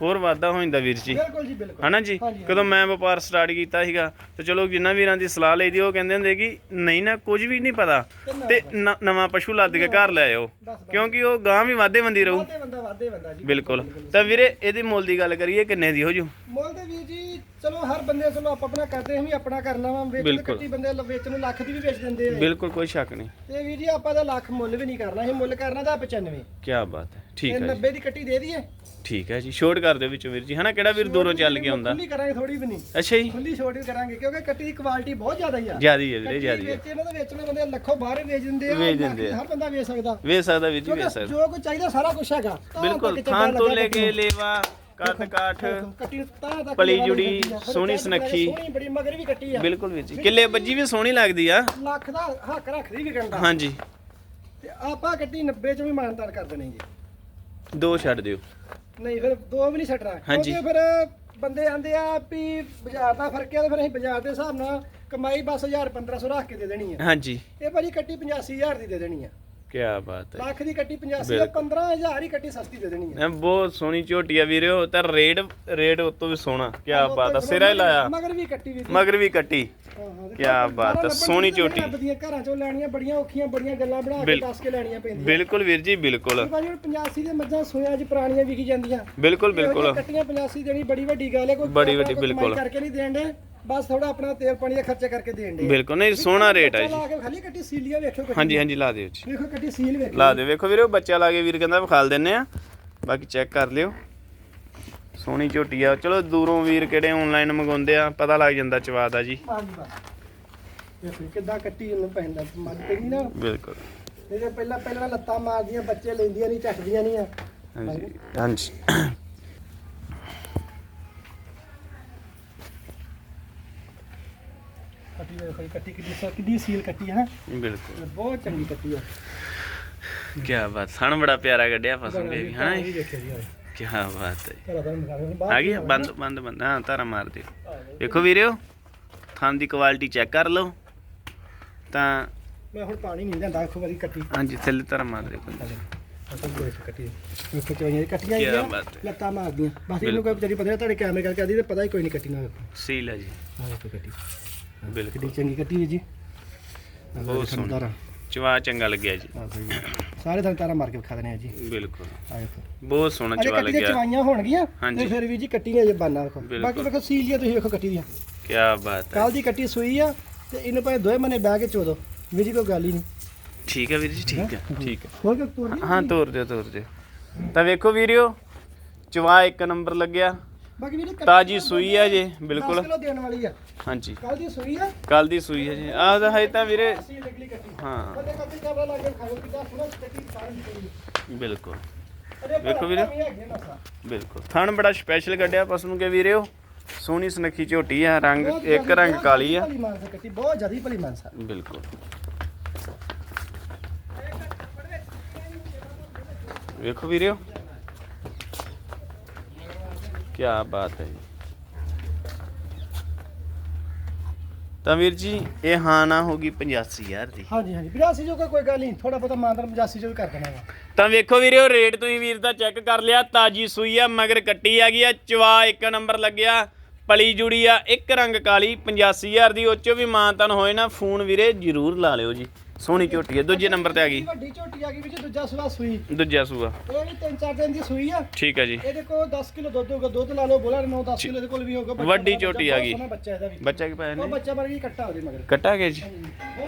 ਹੋਰ ਵਾਧਾ ਹੋ ਜਾਂਦਾ ਵੀਰ ਜੀ। ਬਿਲਕੁਲ ਜੀ ਬਿਲਕੁਲ। ਹਨਾ ਜੀ? ਕਦੋਂ ਮੈਂ ਵਪਾਰ ਸਟਾਰਟ ਕੀਤਾ ਸੀਗਾ ਤੇ ਚਲੋ ਜਿੰਨਾ ਵੀਰਾਂ ਦੀ ਸਲਾਹ ਲਈਦੀ ਉਹ ਕਹਿੰਦੇ ਹੁੰਦੇ ਕਿ ਨਹੀਂ ਨਾ ਕੁਝ ਵੀ ਨਹੀਂ ਪਤਾ। ਤੇ ਨਵਾਂ ਪਸ਼ੂ ਲੱਦ ਕੇ ਘਰ ਲੈ ਆਓ ਕਿਉਂਕਿ ਉਹ ਗਾਂ ਵੀ ਵਾਧੇ ਬੰਦੀ ਰਹੂ। ਵਾਧੇ ਬੰਦਾ ਵਾਧੇ ਬੰਦਾ ਜੀ। ਬਿਲਕੁਲ। ਤਾਂ ਵੀਰੇ ਇਹਦੀ ਮੁੱਲ ਦੀ ਗੱਲ ਕਰੀਏ ਕਿੰਨੇ ਦੀ ਹੋ ਜੂ? ਮੁੱਲ ਦੇ ਵੀਰ ਜੀ ਚਲੋ ਹਰ ਬੰਦੇ ਚਲੋ ਆਪ ਆਪਣਾ ਕਰਦੇ ਹਾਂ ਵੀ ਆਪਣਾ ਕਰਨਾ ਵਾ ਬਿਲਕੁਲ। ਕੱਟੀ ਬੰਦੇ ਵੇਚਣ ਨੂੰ ਲੱਖ ਦੀ ਵੀ ਵੇਚ ਦਿੰਦੇ ਆ। ਬਿਲਕੁਲ ਕੋਈ ਸ਼ੱਕ ਨਹੀਂ। ਤੇ ਵੀਰ ਜੀ ਆਪਾਂ ਦਾ ਲੱਖ ਮੁੱਲ ਵੀ ਨਹੀਂ ਕਰਨਾ। ਇਹ ਮੁੱਲ ਕਰਨਾ ਦਾ 95 ਕੀ ਬਾਤ ਹੈ। ਠੀਕ ਹੈ ਜੀ। 90 ਦੀ ਕੱਟੀ ਦੇ ਦਈਏ। ਠੀਕ ਹੈ ਜੀ ਛੋਟ ਕਰ ਦਿਓ ਵਿੱਚੋਂ ਵੀਰ ਜੀ ਹਨਾ? ਕਿਹੜਾ ਵੀਰ ਦੂਰੋਂ ਚੱਲ ਕੇ ਆਉਂਦਾ? ਖੁੱਲੀ ਕਰਾਂਗੇ ਥੋੜੀ ਵੀ ਨਹੀਂ। ਅੱਛਾ ਜੀ। ਖੁੱਲੀ ਛੋਟ ਵੀ ਕਰਾਂਗੇ ਕਿਉਂਕਿ ਕੱਟੀ ਦੀ ਕੁਆਲਿਟੀ ਬਹੁਤ ਜ਼ਿਆਦਾ ਹੀ ਆ। ਜਿਆਦੀ ਹੈ ਵੀਰੇ ਜਿਆਦੀ ਹੈ। ਵੇਚੇ ਨਾ ਤਾਂ ਵੇਚਣੇ ਬੰਦੇ ਲੱਖੋਂ ਬਾਹਰ ਵੇਚ ਦਿੰਦੇ ਆ ਵੇਚ ਦਿੰਦੇ ਆ। ਹਰ ਬੰਦਾ ਵੇਚ ਸਕਦਾ। ਵੇਚ ਸਕਦਾ ਵੀਰ ਜੀ ਵੇਚ ਸਕਦਾ। ਜੋ ਕੁਝ ਚਾਹੀਦਾ ਸਾਰਾ ਕੁਝ ਹੈਗਾ ਬਿਲਕੁਲ ਥਾਂ ਤੋਂ ਲੈ ਕੇ। ਲੇਵਾ ਕੱਦ ਕਾਠ ਪਲੀ ਜੁੜੀ, ਸੋਹਣੀ ਸੁਨੱਖੀ। ਸੋਹਣੀ ਬੜੀ ਮਗਰ ਵੀ ਕੱਟੀ ਆ। ਬਿਲਕੁਲ ਵੀਰ ਜੀ ਕਿੱਲੇ ਬੱਜੀ ਵੀ ਸੋਹਣੀ ਲੱਗਦੀ ਆ। ਲੱਖ ਦਾ ਹੱਕ ਰੱਖਦੀ ਵੀ ਗੰਡਾ ਹਾਂਜੀ। ਤੇ ਆਪਾਂ ਕੱਟੀ 90 ਚ ਵੀ ਮਾਨਦਾਰ ਕਰ ਦੇਣੀ ਜੀ। ਦੋ ਛੱਡ ਦਿਓ। ਨਹੀਂ ਫਿਰ ਦੋ ਵੀ ਨਹੀਂ ਛੱਡਣਾ ਹਾਂਜੀ। ਕਿਉਂਕਿ ਫਿਰ ਬੰਦੇ ਆਂਦੇ ਆ ਵੀ ਬਾਜ਼ਾਰ ਦਾ ਫ਼ਰਕ ਹੈ ਤੇ ਫਿਰ ਅਸੀਂ ਬਾਜ਼ਾਰ ਦੇ ਹਿਸਾਬ ਨਾਲ ਕਮਾਈ ਬਸ 1000 1500 ਰੱਖ ਕੇ ਦੇ ਦੇਣੀ ਆ। ਹਾਂਜੀ। ਇਹ ਭਾਜੀ ਕੱਟੀ 85000 ਦੀ ਦੇ ਦੇਣੀ ਆ। ਕੀ ਬਾਤ ਹੈ ਲੱਖ ਦੀ ਕੱਟੀ 85 ਬਿਲਕੁਲ। 15000 ਹੀ ਕੱਟੀ ਸਸਤੀ ਦੇ ਦੇਣੀ ਆ। ਐ ਬਹੁਤ ਸੋਹਣੀ ਝੋਟੀ ਆ ਵੀਰਿਓ ਤਾਂ ਰੇਟ ਰੇਟ ਉਤੋਂ ਵੀ ਸੋਹਣਾ ਕੀ ਬਾਤ ਆ ਸਿਰਾ ਹੀ ਲਾਇਆ। ਮਗਰ ਵੀ ਕੱਟੀ ਵੀ ਮਗਰ ਵੀ ਕੱਟੀ। ਹਾਂ, ਹਾਂ, ਬਾਰਾਂ ਬਾਤ ਆ, ਸੋਹਣੀ ਝੋਟੀ। ਘਰਾਂ ਚੋਂ ਲੈਣੀਆਂ ਬੜੀਆਂ ਔਖੀਆਂ ਬੜੀਆਂ ਗੱਲਾਂ ਬਣਾ ਕੇ ਦੱਸ ਕੇ ਲੈਣੀਆਂ ਪੈਂਦੀਆਂ। ਬਿਲਕੁਲ ਵੀਰ ਜੀ ਬਿਲਕੁਲ। ਭਾਜੀ ਹੁਣ 85 ਦੇ ਮੱਝਾਂ ਸੋਇਆਂ 'ਚ ਪੁਰਾਣੀਆਂ ਵਿਕੀ ਜਾਂਦੀਆਂ। ਬਿਲਕੁਲ ਬਿਲਕੁਲ। ਕੱਟੀਆਂ 85 ਦੇਣੀ ਬੜੀ ਵੱਡੀ ਗੱਲ ਹੈ ਕੋਈ ਬੜੀ ਵੱਡੀ, ਬਿਲਕੁਲ। ਕਰਕੇ ਨਹੀਂ ਦੇਣ ਦੇ। ਬਸ ਥੋੜਾ ਆਪਣਾ ਤੇਲ ਪਾਣੀ ਦਾ ਖਰਚਾ ਕਰਕੇ ਦੇਣ ਦੇ ਬਿਲਕੁਲ ਨਹੀਂ ਸੋਹਣਾ ਰੇਟ ਹੈ ਜੀ। ਲਾ ਕੇ ਖਾਲੀ ਕੱਟੀ ਸੀਲੀਆਂ ਕੱਟੀ ਹਾਂਜੀ ਹਾਂਜੀ ਲਾ ਦਿਓ ਜੀ। ਵੇਖੋ ਕੱਟੀ ਸੀਲ ਵੇਖੋ ਲਾ ਦਿਓ ਵੇਖੋ ਵੀਰੇ ਬੱਚਾ ਲਾ ਕੇ ਵੀਰ ਕਹਿੰਦਾ ਵਿਖਾਲ ਦਿੰਨੇ ਆ। ਬਾਕੀ ਚੈੱਕ ਕਰ ਲਿਓ। ਸੋਹਣੀ ਝੋਟੀ ਆ। ਚਲੋ ਦੂਰੋਂ ਵੀਰ ਕਿਹੜੇ ਆਨਲਾਈਨ ਮੰਗਾਉਂਦੇ ਆ ਪਤਾ ਲੱਗ ਜਾਂਦਾ ਚਵਾ ਦਾ ਜੀ। ਹਾਂਜੀ ਬਸ। ਵੇਖੋ ਕਿੱਦਾਂ ਕੱਟੀ ਇਹਨੂੰ ਪੈਂਦਾ ਮੱਝ ਪੈਂਦੀ ਨਾ। ਬਿਲਕੁਲ। ਇਹਦੇ ਪਹਿਲਾਂ ਪਹਿਲਾਂ ਲੱਤਾਂ ਮਾਰਦੀਆਂ ਬੱਚੇ ਲੈਂਦੀਆਂ ਨਹੀਂ ਚੱਕਦੀਆਂ ਨਹੀਂ ਆ। ਹਾਂਜੀ ਹਾਂਜੀ। ਕੱਟੀ ਵੇਖੋ ਜੀ, ਕੱਟੀ ਕਿੱਡੀ ਸ- ਕਿੱਡੀ ਸੀਲ ਕੱਟੀ ਹੈ ਨਾ? ਬਿਲਕੁਲ। ਬਹੁਤ ਚੰਗੀ ਕੱਟੀ ਆ। ਕੀ ਬਾਤ ਸਣ ਬੜਾ ਪਿਆਰਾ ਕੱਢਿਆ ਫਸਲ ਇਹ ਦੇਖਿਓ ਜੀ? ਕੀ ਬਾਤ ਹੈ ਆ ਗਈ? ਬੰਦ ਬੰਦ ਬੰਦ। ਹਾਂ ਤਾਰਾ ਮਾਰ ਦਿਓ। ਵੇਖੋ ਵੀਰਿਓ ਥਾਂ ਦੀ ਕੁਆਲਿਟੀ ਚੈੱਕ ਕਰ ਲਓ। ਤਾਂ ਮੈਂ ਹੁਣ ਪਾਣੀ ਨਹੀਂ ਦਿੰਦਾ ਦੇਖੋ ਵਾਰੀ ਕੱਟੀ। ਹਾਂਜੀ ਥੱਲੇ ਤਾਰਾ ਮਾਰ ਹੀ ਹੈ। ਲੱਤਾਂ ਮਾਰਦੀਆਂ। ਬਸ ਇਹਨੂੰ ਕੋਈ ਵਿਚਾਰੀ ਪਤਾ ਤੁਹਾਡੇ ਕੈਮਰੇ ਕਰਕੇ ਆਦੀ ਤੇ ਪਤਾ ਹੀ ਕੋਈ ਨਹੀਂ ਕੱਟੀ ਨਾ ਵੇਖੋ। ਸੀਲ ਹੈ ਜੀ। ਆਹ ਵੇਖੋ ਕੱਟੀ। ਬਿਲਕੁਲ। ਕਿੱਡੀ ਚੰਗੀ ਕੱਟੀ ਜੀ। ਬਹੁਤ। ਤਾਰਾਂ। ਚਵਾ ਚੰਗਾ ਲੱਗਿਆ ਜੀ। ਸਾਰੇ ਤੁਹਾਨੂੰ ਤਾਰਾ ਮਾਰ ਕੇ ਵਿਖਾ ਦਨੇ ਆ ਜੀ। ਬਿਲਕੁਲ। ਬਹੁਤ ਸੋਹਣਾ ਅਜੇ ਚਵਾ ਲੱਗਿਆ। ਚਵਾਈਆਂ ਹੋਣਗੀਆਂ। ਤੇ ਫਿਰ ਵੀ ਜੀ ਕੱਟੀ ਨੇ ਜੇ ਬਾਨਾ ਬਿਲਕੁਲ। ਬਾਕੀ ਵੇਖੋ ਸੀਲੀਆਂ ਤੁਸੀਂ ਵੇਖੋ ਕੱਟੀ ਦੀਆਂ। ਕੀ ਬਾਤ ਹੈ। ਕੱਲ ਦੀ ਕੱਟੀ ਸੂਈ ਆ ਤੇ ਇਹਨੂੰ ਭਾਵੇਂ ਦੋਵੇਂ ਮਨੇ ਬਹਿ ਕੇ ਚੋਦੋ ਵੀ ਜੀ ਕੋਈ ਗੱਲ ਹੀ ਨਹੀਂ। ਠੀਕ ਹੈ ਵੀਰ ਜੀ ਠੀਕ ਹੈ? ਠੀਕ ਹੈ। ਹੋਰ ਕਿ ਤੋਰ ਹਾਂ ਤੋਰ ਦਿਓ ਤੋਰ ਦਿਓ। ਤਾਂ ਵੇਖੋ ਵੀਰਿਓ ਚਵਾ ਇੱਕ ਨੰਬਰ ਲੱਗਿਆ। ਬਾਕੀ ਵੀਰੇ ਕੱਟੀ ਤਾਜੀ ਸੂਈ ਆ ਜੇ ਬਿਲਕੁਲ। 10 ਕਿਲੋ ਦੇਣ ਵਾਲੀ ਆ। ਹਾਂਜੀ। ਕੱਲ ਦੀ ਸੂਈ ਆ। ਕੱਲ ਦੀ ਸੂਈ ਹੈ ਜੀ। ਆਹ ਤਾਂ ਹੈ ਤਾਂ ਵੀਰੇ ਸੀ ਨਿਕਲੀ ਕੱਟੀ। ਹਾਂ। ਕਦੇ ਕਦੇ ਕਬਰ ਲਾ ਕੇ ਖਾਓ ਕਿਦਾ ਸੁਣੋ ਕੱਟੀ ਸਾਰੀ ਨਿਕਲੀ ਬਿਲਕੁਲ। ਅਰੇ ਵੇਖੋ ਵੀਰੇ। ਬਿਲਕੁਲ। ਥਣ ਬੜਾ ਸਪੈਸ਼ਲ ਕੱਢਿਆ ਪਸ ਨੂੰ ਕੇ ਵੀਰਿਓ ਸੋਹਣੀ ਸੁਨੱਖੀ ਝੋਟੀ ਆ ਰੰਗ ਇੱਕ ਰੰਗ ਕਾਲੀ ਆ। ਭਲੀ ਮਾਨਸਾ ਕੱਟੀ ਬਹੁਤ ਜ਼ਿਆਦਾ ਭਲੀ ਮਾਨਸਾ। ਬਿਲਕੁਲ। ਵੇਖੋ ਵੀਰਿਓ ਕੀ ਬਾਤ ਹੈ ਜੀ। ਤਾਂ ਵੀਰ ਜੀ ਇਹ ਹਾਂ ਨਾ ਹੋਗੀ 85000 ਦੀ। ਹਾਂਜੀ ਹਾਂਜੀ। 82 ਜੋ ਕੋਈ ਗੱਲ ਨਹੀਂ। ਥੋੜਾ ਬਹੁਤਾ ਮਾਨਦਾਰ 85 ਜੋ ਵੀ ਕਰ ਦੇਣਾ ਵਾ। ਤਾਂ ਵੇਖੋ ਵੀਰਿਓ ਰੇਟ ਤੁਸੀਂ ਵੀਰ ਦਾ ਚੈੱਕ ਕਰ ਲਿਆ। ਤਾਜੀ ਸੂਈ ਆ ਮਗਰ ਕੱਟੀ ਆ ਗਈ ਆ। ਚਵਾ ਇੱਕ ਨੰਬਰ ਲੱਗਿਆ। ਪਲੀ ਜੁੜੀ ਆ ਇੱਕ ਰੰਗ ਕਾਲੀ 85000 ਦੀ। ਉਹ 'ਚੋਂ ਵੀ ਮਾਨਤਨ ਹੋਏ ਨਾ ਫੋਨ ਵੀਰੇ ਜ਼ਰੂਰ ਲਾ ਲਿਓ ਜੀ। ਸੋਹਣੀ ਝੋਟੀ ਹੈ ਦੂਜੇ ਨੰਬਰ ਤੇ ਆ ਗਈ। ਵੱਡੀ ਝੋਟੀ ਆ ਗਈ ਵਿੱਚ ਦੂਜਾ ਸਵਾ ਸੂਈ। ਦੂਜਾ ਸੂਆ। ਇਹ ਵੀ ਤਿੰਨ ਚਾਰ ਦਿਨ ਦੀ ਸੂਈ ਆ। ਠੀਕ ਹੈ ਜੀ। ਇਹਦੇ ਕੋਲ 10 ਕਿਲੋ ਦੁੱਧ ਹੋਊਗਾ ਦੁੱਧ ਲਾ ਲਓ ਬੋਲਾ 9 10 ਕਿਲੋ ਇਹਦੇ ਕੋਲ ਵੀ ਹੋਊਗਾ ਵੱਡੀ ਝੋਟੀ ਆ ਗਈ। ਬੱਚਾ ਇਹਦਾ ਵੀ। ਬੱਚਾ ਕੀ ਪਾਇਆ ਉਹ ਨੇ ਬੱਚਾ ਵਰਗੀ ਕੱਟਾ ਉਹਦੇ ਮਗਰ। ਕਟਾਗੇ ਜੀ?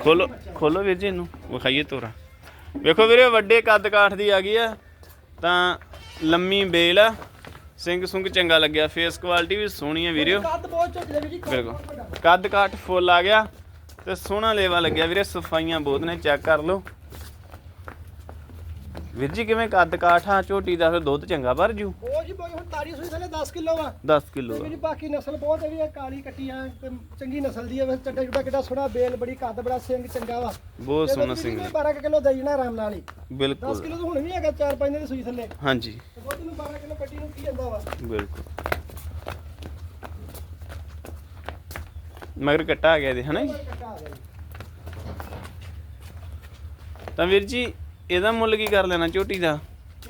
ਖੋਲੋ ਖੋਲੋ ਵੀਰ ਜੀ ਇਹਨੂੰ ਵਿਖਾਈਏ ਤੋਰਾ। ਵੇਖੋ ਵੀਰੇ ਵੱਡੇ ਕੱਦ ਕਾਠ ਦੀ ਆ ਗਈ ਆ ਤਾਂ ਲੰਮੀ ਬੇਲ ਆ ਸਿੰਘ ਸੁੰਗ ਚੰਗਾ ਲੱਗਿਆ ਫੇਸ ਕੁਆਲਿਟੀ ਵੀ ਸੋਹਣੀ ਆ ਵੀਰਿਓ। ਕੱਦ ਬਹੁਤ ਝੋਟੀ ਦਾ ਵੀ ਜੀ। ਕੱਦ ਕਾਠ ਫੁੱਲ ਆ ਗਿਆ। ਤੇ ਸੋਹਣਾ ਲੇਵਾ ਲੱਗਿਆ ਵੀਰੇ ਸਫਾਈਆਂ ਬਹੁਤ ਨੇ ਚੈੱਕ ਕਰ ਲਓ। ਵੀਰ ਜੀ ਕਿਵੇਂ ਕੱਦ ਕਾਠਾ ਝੋਟੀ ਦਾ ਫਿਰ ਦੁੱਧ ਚੰਗਾ ਭਰ ਜੂ। ਉਹ ਜੀ ਬੋਈ ਹੁਣ ਤਾਰੀ ਸੂਈ ਥਲੇ 10 ਕਿਲੋ ਵਾ 10 ਕਿਲੋ ਤੇ ਵੀ ਜੀ ਬਾਕੀ ਨਸਲ ਬਹੁਤ ਹੈ ਵੀ ਇਹ ਕਾਲੀ ਕੱਟੀ ਆ ਤੇ ਚੰਗੀ ਨਸਲ ਦੀ ਆ। ਵੈਸੇ ਚੱਡਾ ਜੁੜਾ ਕਿੱਡਾ ਸੋਹਣਾ ਬੇਲ ਬੜੀ ਕੱਦ ਬੜਾ ਸਿੰਘ ਚੰਗਾ ਵਾ। ਬਹੁਤ ਸੋਹਣਾ ਸਿੰਘ 12 ਕਿਲੋ ਦੇਈ ਜਾਣਾ ਆਰਾਮ ਨਾਲ ਹੀ। 10 ਬਿਲਕੁਲ ਕਿਲੋ ਤਾਂ ਹੁਣ ਵੀ ਹੈਗਾ 4-5 ਦਿਨ ਦੀ ਸੂਈ ਥੱਲੇ। ਹਾਂਜੀ। ਤੇ ਦੁੱਧ ਨੂੰ 12 ਕਿਲੋ ਕੱਟੀ ਨੂੰ ਕੀ ਜਾਂਦਾ ਵਾ। ਬਿਲਕੁਲ। ਮਗਰ ਕੱਟਾ ਆ ਗਿਆ ਇਹਦੇ ਹਨਾ ਜੀ? ਤਾਂ ਵੀਰ ਜੀ ਇਹਦਾ ਮੁੱਲ ਕੀ ਕਰ ਲੈਣਾ ਝੋਟੀ ਦਾ?